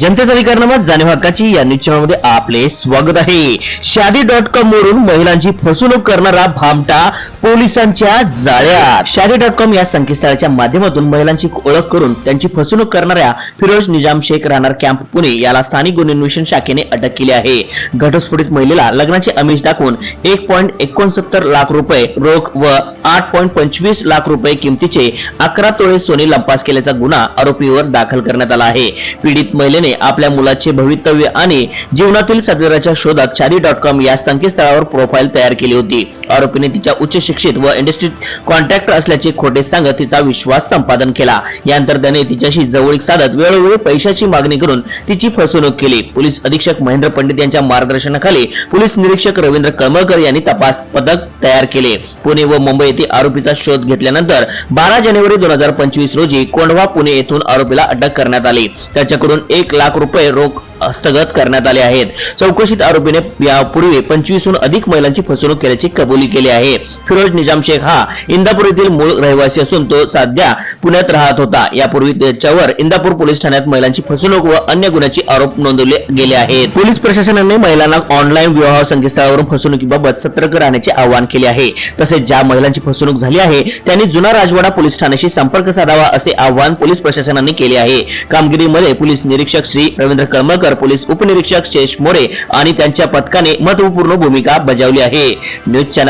जनतेचा विकारनामा जाणीव हक्काची या न्यूज चॅनलमध्ये आपले स्वागत आहे. शादी डॉट कॉम वरून महिलांची फसवणूक करणारा भामटा पोलिसांच्या जाळ्यात. शादी डॉट कॉम या संकेतस्थळाच्या माध्यमातून महिलांची ओळख करून त्यांची फसवणूक करणाऱ्या फिरोज निजाम शेख राहणार कॅम्प पुणे याला स्थानिक गुन्हे अन्वेषण शाखेने अटक केली आहे. घटस्फोटित महिलेला लग्नाचे अमिष दाखवून एक पॉईंट एकोणसत्तर लाख रुपये रोख व आठ पॉईंट पंचवीस लाख रुपये किमतीचे अकरा तोळे सोने लंपास केल्याचा गुन्हा आरोपीवर दाखल करण्यात आला आहे. पीडित महिलेने आपल्या मुलाचे भवितव्य आणि जीवनातील सदराच्या शोधात शादी डॉट कॉम या संकेतस्थळावर प्रोफाईल तयार केली होती. आरोपीने तिच्या उच्च शिक्षित व इंडस्ट्री कॉन्ट्रॅक्टर असल्याचे खोटे सांगत तिचा विश्वास संपादन केला. यानंतर त्याने तिच्याशी जवळीक साधत वेळोवेळी पैशाची मागणी करून तिची फसवणूक केली. पोलीस अधीक्षक महेंद्र पंडित यांच्या मार्गदर्शनाखाली पोलीस निरीक्षक रवींद्र कळमळकर यांनी तपास पथक तयार केले. पुणे व मुंबई येथे आरोपीचा शोध घेतल्यानंतर बारा जानेवारी दोन हजार पंचवीस रोजी कोंढवा पुणे येथून आरोपीला अटक करण्यात आली. त्याच्याकडून एक लाख रुपये रोख हस्तगत करण्यात आले आहेत. चौकशीत आरोपीने यापूर्वी पंचवीसहून अधिक महिलांची फसवणूक केल्याची कबुली कबुली केली आहे. फिरोज निजाम शेख हा इंदापूर येथील मूळ रहिवासी असून तो सध्या पुण्यात राहत होता. यापूर्वी त्याच्यावर इंदापूर पोलीस ठाण्यात महिलांची फसवणूक व अन्य गुन्ह्याचे आरोप नोंदवले गेले आहेत. पोलीस प्रशासनाने महिलांना ऑनलाईन विवाह संकेतस्थळावरून फसवणुकीबाबत सतर्क राहण्याचे आवाहन केले आहे. तसेच ज्या महिलांची फसवणूक झाली आहे त्यांनी जुना राजवाडा पोलीस ठाण्याशी संपर्क साधावा असे आवाहन पोलीस प्रशासनाने केले आहे. कामगिरीमध्ये पोलीस निरीक्षक श्री रवींद्र कळमळकर पोलीस उपनिरीक्षक शेष मोरे आणि त्यांच्या पथकाने महत्त्वपूर्ण भूमिका बजावली आहे. News channel